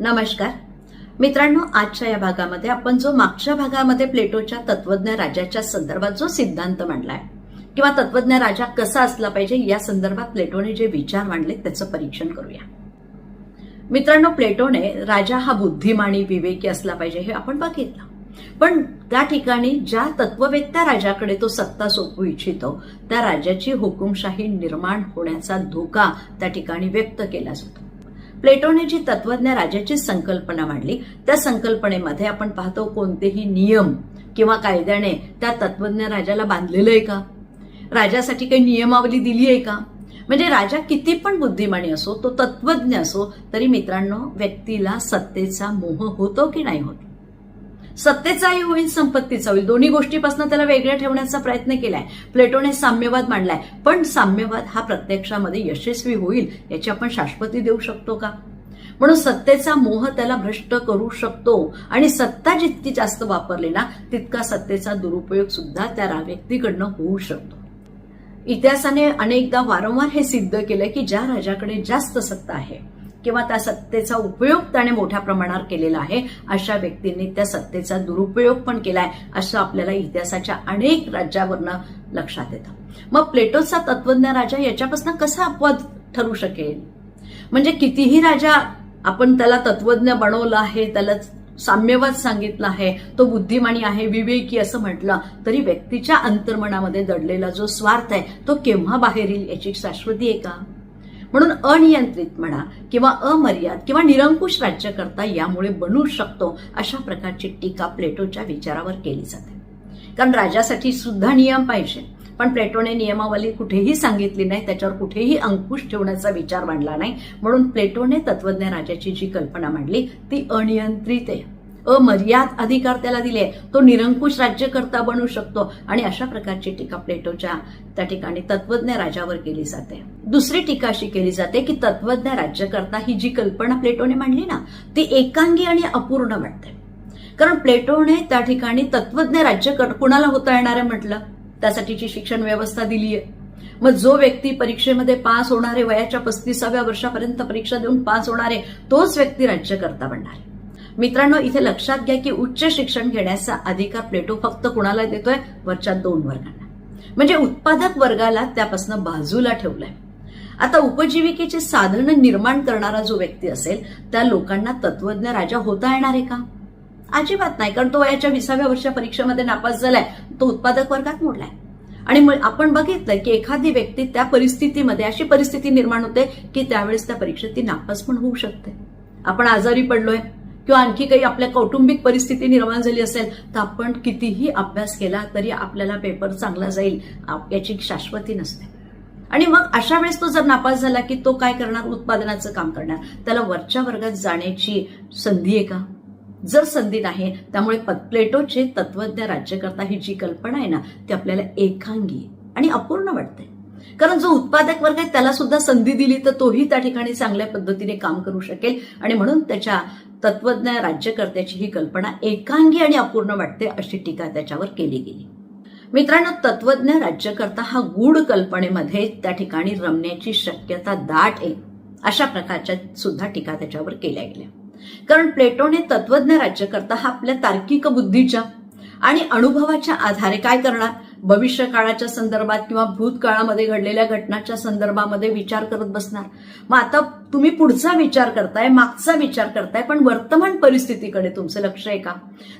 नमस्कार. मित्रांनो आजच्या या भागामध्ये आपण जो मागच्या भागामध्ये प्लेटोच्या तत्वज्ञ राजाच्या संदर्भात जो सिद्धांत मांडलाय किंवा तत्वज्ञ राजा कसा असला पाहिजे या संदर्भात प्लेटोने जे विचार मांडले त्याचं परीक्षण करूया. मित्रांनो प्लेटोने राजा हा बुद्धिमानी विवेकी असला पाहिजे हे आपण बघितलं. पण त्या ठिकाणी ज्या तत्ववेत्या राजाकडे तो सत्ता सोपू इच्छितो त्या राजाची हुकुमशाही निर्माण होण्याचा धोका त्या ठिकाणी व्यक्त केला जातो. प्लेटोने जी तत्वज्ञ राजाची संकल्पना मांडली त्या संकल्पनेमध्ये आपण पाहतो कोणतेही नियम किंवा कायद्याने त्या तत्वज्ञ राजाला बांधलेलं आहे का? राजासाठी काही नियमावली दिली आहे का? म्हणजे राजा किती पण बुद्धिमानी असो तो तत्वज्ञ असो तरी मित्रांनो व्यक्तीला सत्तेचा मोह होतो की नाही होत? सत्तेचाही होईल संपत्तीचा होईल. दोन्ही गोष्टीपासून त्याला वेगळ्या ठेवण्याचा प्रयत्न केलाय. प्लेटोने साम्यवाद मांडलाय. पण साम्यवाद हा प्रत्यक्षामध्ये यशस्वी होईल याची आपण शाश्वती देऊ शकतो का? म्हणून सत्तेचा मोह त्याला भ्रष्ट करू शकतो. आणि सत्ता जितकी जास्त वापरली ना तितका सत्तेचा दुरुपयोग सुद्धा त्या व्यक्तीकडनं होऊ शकतो. इतिहासाने अनेकदा वारंवार हे सिद्ध केलं की ज्या राजाकडे जास्त सत्ता आहे किंवा त्या सत्तेचा उपयोग त्याने मोठ्या प्रमाणावर केलेला आहे. अशा व्यक्तींनी त्या सत्तेचा दुरुपयोग पण केलाय असं आपल्याला इतिहासाच्या अनेक राज्यावरनं लक्षात येतं. मग प्लेटोचा तत्वज्ञ राजा याच्यापासून कसा अपवाद ठरू शकेल? म्हणजे कितीही राजा आपण त्याला तत्वज्ञ बनवलं आहे त्याला साम्यवाद सांगितलं आहे तो बुद्धिमानी आहे विवेकी असं म्हटलं तरी व्यक्तीच्या अंतर्मनामध्ये दडलेला जो स्वार्थ आहे तो केव्हा बाहेर येईल याची शाश्वती आहे का? म्हणून अनियंत्रित म्हणा किंवा अमर्याद किंवा निरंकुश राज्यकर्ता यामुळे बनू शकतो अशा प्रकारची टीका प्लेटोच्या विचारावर केली जाते. कारण राजासाठी सुद्धा नियम पाहिजे. पण प्लेटोने नियमावली कुठेही सांगितली नाही त्याच्यावर कुठेही अंकुश ठेवण्याचा विचार मांडला नाही. म्हणून प्लेटोने तत्वज्ञ राजाची जी कल्पना मांडली ती अनियंत्रित आहे. अमर्याद अधिकार त्याला दिले. तो निरंकुश राज्यकर्ता बनू शकतो. आणि अशा प्रकारची टीका प्लेटोच्या त्या ठिकाणी तत्वज्ञ राजावर केली जाते. दुसरी टीका अशी केली जाते की तत्वज्ञ राज्यकर्ता ही जी कल्पना प्लेटोने मांडली ना ती एकांगी आणि अपूर्ण वाटते. कारण प्लेटोने त्या ठिकाणी तत्वज्ञ राज्य कुणाला होता येणार आहे म्हटलं? त्यासाठीची शिक्षण व्यवस्था दिली आहे मग जो व्यक्ती परीक्षेमध्ये पास होणारे वयाच्या पस्तीसाव्या वर्षापर्यंत परीक्षा देऊन पास होणारे तोच व्यक्ती राज्यकर्ता बनणार आहे. मित्रांनो इथे लक्षात घ्या की उच्च शिक्षण घेण्याचा अधिकार प्लेटो फक्त कुणाला देतोय? वरच्या दोन वर्गांना. म्हणजे उत्पादक वर्गाला त्यापासून बाजूला ठेवलंय. आता उपजीविकेचे साधनं निर्माण करणारा जो व्यक्ती असेल त्या लोकांना तत्वज्ञ राजा होता येणार आहे का? अजिबात नाही कारण तो वयाच्या विसाव्या वर्षा परीक्षेमध्ये नापास झालाय. तो उत्पादक वर्गात मोडलाय. आणि मग आपण बघितलं की एखादी व्यक्ती त्या परिस्थितीमध्ये अशी परिस्थिती निर्माण होते की त्यावेळेस त्या परीक्षेत ती नापास पण होऊ शकते. आपण आजारी पडलोय किंवा आणखी काही आपल्या कौटुंबिक परिस्थिती निर्माण झाली असेल तर आपण कितीही अभ्यास केला तरी आपल्याला पेपर चांगला जाईल याची शाश्वती नसते. आणि मग अशा वेळेस तो जर नापास झाला की तो काय करणार? उत्पादनाचं काम करणार. त्याला वरच्या वर्गात जाण्याची संधी आहे का? जर संधी नाही त्यामुळे प्लेटोचे तत्वज्ञ राज्यकर्ता ही जी कल्पना आहे ना ती आपल्याला एकांगी आणि अपूर्ण वाटते. कारण जो उत्पादक वर्ग आहे त्याला सुद्धा संधी दिली तर तोही त्या ठिकाणी चांगल्या पद्धतीने काम करू शकेल. आणि म्हणून त्याच्या तत्वज्ञ राज्यकर्त्याची ही कल्पना एकांगी आणि अपूर्ण वाटते अशी टीका त्याच्यावर केली गेली. मित्रांनो तत्वज्ञ राज्यकर्ता हा गूढ कल्पनेमध्ये त्या ठिकाणी रमण्याची शक्यता दाट आहे अशा प्रकारच्या सुद्धा टीका त्याच्यावर केल्या गेल्या. कारण प्लेटोने तत्वज्ञ राज्यकर्ता हा आपल्या तार्किक बुद्धीच्या आणि अनुभवाच्या आधारे काय करणार? भविष्य काळाच्या संदर्भात किंवा भूतकाळामध्ये घडलेल्या घटनाच्या संदर्भामध्ये विचार करत बसणार. मग आता तुम्ही पुढचा विचार करताय मागचा विचार करताय पण वर्तमान परिस्थितीकडे तुमचं लक्ष आहे का?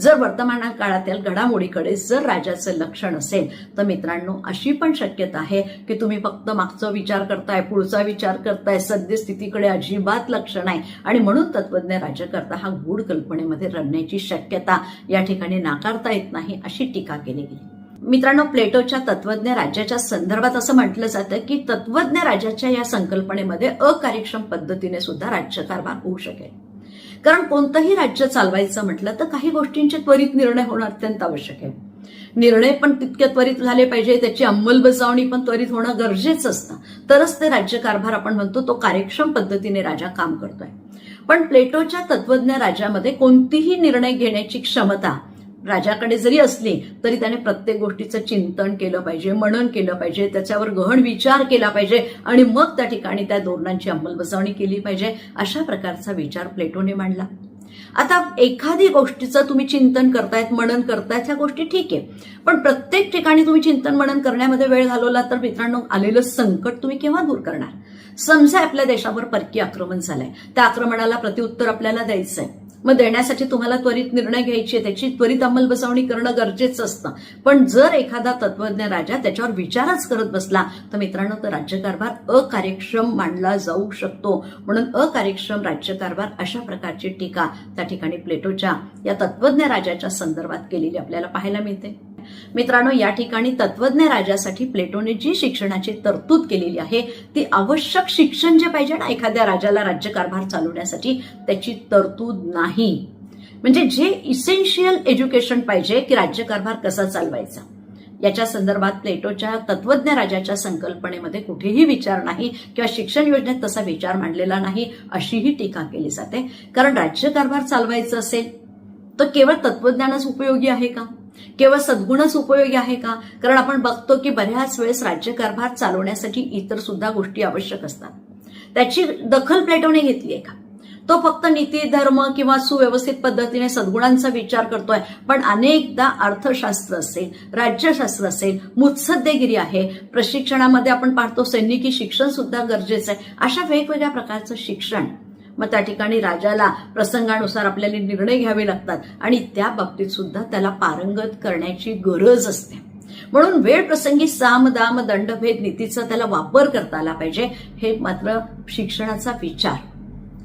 जर वर्तमान काळातील घडामोडीकडे जर राजाचं लक्षण असेल तर मित्रांनो अशी पण शक्यता आहे की तुम्ही फक्त मागचा विचार करताय पुढचा विचार करताय सद्यस्थितीकडे अजिबात लक्ष नाही. आणि म्हणून तत्वज्ञ राज्यकर्ता हा गूढ कल्पनेमध्ये रडण्याची शक्यता या ठिकाणी नाकारता येत नाही अशी टीका केली गेली. मित्रांनो प्लेटोच्या तत्वज्ञ राज्याच्या संदर्भात असं म्हटलं जातं की तत्वज्ञ राजाच्या या संकल्पनेमध्ये अकार्यक्षम पद्धतीने सुद्धा राज्यकारभार होऊ शकेल. कारण कोणतंही राज्य चालवायचं म्हटलं तर काही गोष्टींचे त्वरित निर्णय होणं अत्यंत आवश्यक आहे. निर्णय पण तितके त्वरित झाले पाहिजे त्याची अंमलबजावणी पण त्वरित होणं गरजेचं असतं. तरच ते राज्यकारभार आपण म्हणतो तो कार्यक्षम पद्धतीने राजा काम करतोय. पण प्लेटोच्या तत्वज्ञ राजामध्ये कोणतीही निर्णय घेण्याची क्षमता राजाकडे जरी असली तरी त्याने प्रत्येक गोष्टीचं चिंतन केलं पाहिजे मनन केलं पाहिजे त्याच्यावर गहन विचार केला पाहिजे आणि मग त्या ठिकाणी त्या धोरणांची अंमलबजावणी केली पाहिजे अशा प्रकारचा विचार प्लेटोने मांडला. आता एखादी गोष्टीचं तुम्ही चिंतन करतायत मनन करतायत ह्या गोष्टी ठीक आहे. पण प्रत्येक ठिकाणी तुम्ही चिंतन मनन करण्यामध्ये वेळ घालवला तर मित्रांनो आलेलं संकट तुम्ही केव्हा दूर करणार? समजा आपल्या देशावर परकीय आक्रमण झालंय. त्या आक्रमणाला प्रत्युत्तर आपल्याला द्यायचंय. मग देण्यासाठी तुम्हाला त्वरित निर्णय घ्यायची आहे त्याची त्वरित अंमलबजावणी करणं गरजेचं असतं. पण जर एखादा तत्वज्ञ राजा त्याच्यावर विचारच करत बसला तर मित्रांनो तर राज्यकारभार अकार्यक्षम मानला जाऊ शकतो. म्हणून अकार्यक्षम राज्यकारभार अशा प्रकारची टीका त्या ठिकाणी प्लेटोच्या या तत्वज्ञ राजाच्या संदर्भात केलेली आपल्याला पाहायला मिळते. मित्रांनो या ठिकाणी तत्वज्ञ राजासाठी प्लेटोने जी शिक्षणाची तरतूद केलेली आहे. ती आवश्यक शिक्षण जे पाहिजे ना एखाद्या राजाला राज्यकारभार चालवण्यासाठी त्याची तरतूद नाही. म्हणजे जे इसेन्शियल एज्युकेशन पाहिजे की राज्यकारभार कसा चालवायचा? याच्या संदर्भात प्लेटोच्या तत्वज्ञ राजाच्या संकल्पनेमध्ये कुठेही विचार नाही किंवा शिक्षण योजनेत तसा विचार मांडलेला नाही अशीही टीका केली जाते. कारण राज्यकारभार चालवायचं असेल तर केवळ तत्वज्ञानच उपयोगी आहे का? केवळ सद्गुणच उपयोगी आहे का? कारण आपण बघतो की बऱ्याच वेळेस राज्यकारभार चालवण्यासाठी इतर सुद्धा गोष्टी आवश्यक असतात. त्याची दखल प्लेटोने घेतली आहे का? तो फक्त नीती धर्म किंवा सुव्यवस्थित पद्धतीने सद्गुणांचा विचार करतोय पण अनेकदा अर्थशास्त्र असेल राज्यशास्त्र असेल मुत्सद्देगिरी आहे. प्रशिक्षणामध्ये आपण पाहतो सैनिकी शिक्षण सुद्धा गरजेचं आहे. अशा वेगवेगळ्या प्रकारचं शिक्षण मग त्या ठिकाणी राजाला प्रसंगानुसार आपल्याला निर्णय घ्यावे लागतात आणि त्या बाबतीत सुद्धा त्याला पारंगत करण्याची गरज असते. म्हणून वेळ प्रसंगी साम दाम दंडभेद नीतीचा त्याला वापर करता आला पाहिजे हे मात्र शिक्षणाचा विचार.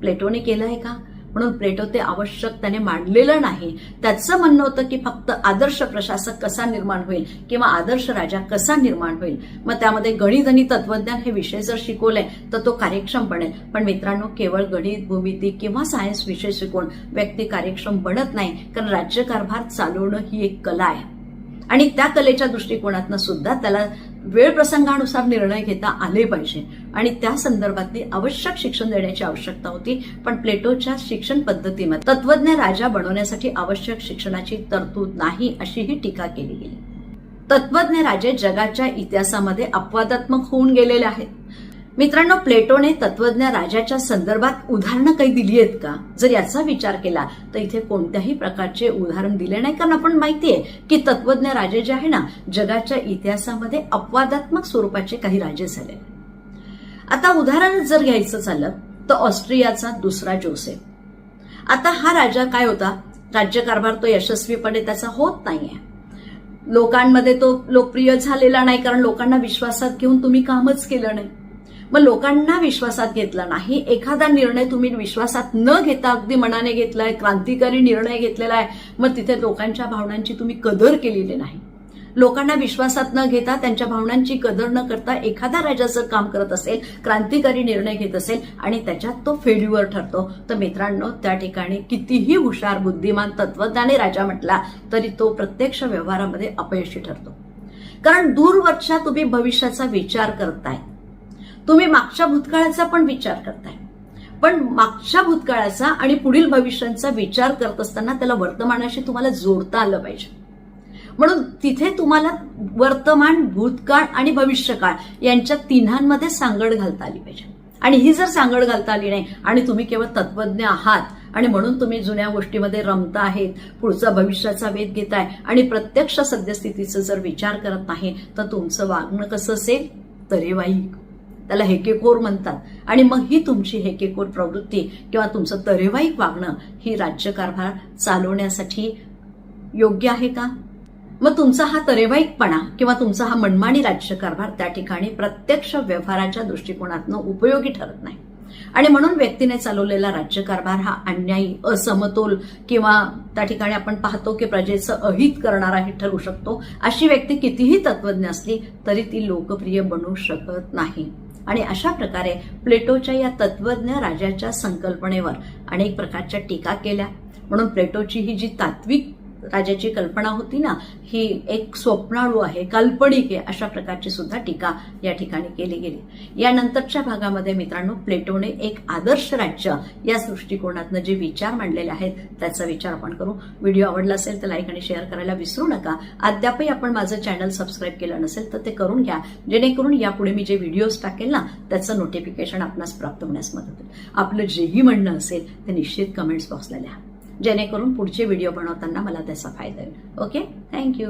प्लेटोने केला आहे का? म्हणून प्लेटो ते आवश्यक त्याने मांडलेलं नाही. त्याचं म्हणणं होतं की फक्त आदर्श प्रशासक कसा निर्माण होईल किंवा आदर्श राजा कसा निर्माण होईल? मग त्यामध्ये गणित आणि तत्वज्ञान हे विषय जर शिकवले तर तो कार्यक्षम बनेल. पण मित्रांनो केवळ गणित भूमिती किंवा सायन्स विषय शिकवून व्यक्ती कार्यक्षम बनत नाही कारण राज्यकारभार चालवणं ही एक कला आहे. आणि त्या कलेच्या दृष्टिकोनातनं सुद्धा त्याला वेळ प्रसंगानुसार निर्णय घेता आले पाहिजे. आणि त्या संदर्भातली आवश्यक शिक्षण देण्याची आवश्यकता होती. पण प्लेटोच्या शिक्षण पद्धतीमध्ये तत्वज्ञ राजा बनवण्यासाठी आवश्यक शिक्षणाची तरतूद नाही अशीही टीका केली गेली. तत्वज्ञ राजे जगाच्या इतिहासामध्ये अपवादात्मक होऊन गेलेले आहेत. मित्रांनो प्लेटोने तत्वज्ञ राजाच्या संदर्भात उदाहरणं काही दिली आहेत का? जर याचा विचार केला तर इथे कोणत्याही प्रकारचे उदाहरण दिले नाही. कारण आपण माहितीये की तत्वज्ञ राजे जे आहे ना जगाच्या इतिहासामध्ये अपवादात्मक स्वरूपाचे काही राजे झाले. आता उदाहरण जर घ्यायचं झालं तर ऑस्ट्रियाचा दुसरा जोसेफ. आता हा राजा काय होता? राज्यकारभार तो यशस्वीपणे त्याचा होत नाहीये. लोकांमध्ये तो लोकप्रिय झालेला नाही कारण लोकांना विश्वासात घेऊन तुम्ही कामच केलं नाही. मग लोकांना विश्वासात घेतला नाही. एखादा निर्णय तुम्ही विश्वासात न घेता अगदी मनाने घेतलाय क्रांतिकारी निर्णय घेतलेला आहे मग तिथे लोकांच्या भावनांची तुम्ही कदर केलेली नाही. लोकांना विश्वासात न घेता त्यांच्या भावनांची कदर न करता एखादा राजा जर काम करत असेल क्रांतिकारी निर्णय घेत असेल आणि त्याच्यात तो फेल्युअर ठरतो. तर मित्रांनो त्या ठिकाणी कितीही हुशार बुद्धिमान तत्वज्ञानी राजा म्हटला तरी तो प्रत्यक्ष व्यवहारामध्ये अपयशी ठरतो. कारण दूरवरच्या तुम्ही भविष्याचा विचार करताय. तुम्ही मागच्या भूतकाळाचा पण विचार करताय. पण मागच्या भूतकाळाचा आणि पुढील भविष्यांचा विचार करत असताना त्याला वर्तमानाशी तुम्हाला जोडता आलं पाहिजे. म्हणून तिथे तुम्हाला वर्तमान भूतकाळ आणि भविष्यकाळ यांच्या तिन्हांमध्ये सांगड घालता आली पाहिजे. आणि ही जर सांगड घालता आली नाही आणि तुम्ही केवळ तत्वज्ञ आहात आणि म्हणून तुम्ही जुन्या गोष्टीमध्ये रमता आहेत पुढचा भविष्याचा वेध घेताय आणि प्रत्यक्ष सद्यस्थितीचा जर विचार करत नाही तर तुमचं वागणं कसं असेल? तरेवाईक. त्याला हेकेखोर म्हणतात. आणि मग ही तुमची हेकेखोर प्रवृत्ती किंवा तुमचं तरेवाईक वागणं ही राज्यकारभार चालवण्यासाठी योग्य आहे का? मग तुमचा हा तरेवाईकपणा किंवा तुमचा हा मनमानी राज्यकारभार त्या ठिकाणी प्रत्यक्ष व्यवहाराच्या दृष्टिकोनातनं उपयोगी ठरत नाही. आणि म्हणून व्यक्तीने चालवलेला राज्यकारभार हा अन्यायी असमतोल किंवा त्या ठिकाणी आपण पाहतो की प्रजेचं अहित करणाराही ठरू शकतो अशी व्यक्ती कितीही तत्वज्ञ असली तरी ती लोकप्रिय बनू शकत नाही. आणि अशा प्रकारे प्लेटोच्या या तत्वज्ञ राजाच्या संकल्पनेवर अनेक प्रकारच्या टीका केल्या. म्हणून प्लेटोची ही जी तात्विक राजाची कल्पना होती ना ही एक स्वप्नाळू आहे काल्पनिक आहे अशा प्रकारची सुद्धा टीका या ठिकाणी केली गेली. यानंतरच्या भागामध्ये मित्रांनो प्लेटोने एक आदर्श राज्य या दृष्टिकोनातनं जे विचार मांडलेले आहेत त्याचा विचार आपण करू. व्हिडिओ आवडला असेल तर लाईक आणि शेअर करायला विसरू नका. अद्यापही आपण माझं चॅनल सबस्क्राईब केलं नसेल तर ते करून घ्या. जेणेकरून यापुढे मी जे व्हिडिओज टाकेल ना त्याचं नोटिफिकेशन आपणास प्राप्त होण्यास मदत होईल. आपलं जेही म्हणणं असेल ते निश्चित कमेंट्स बॉक्सला लिहा. जेणेकरून पुढचे व्हिडिओ बनवताना मला त्याचा फायदा होईल. ओके? थँक्यू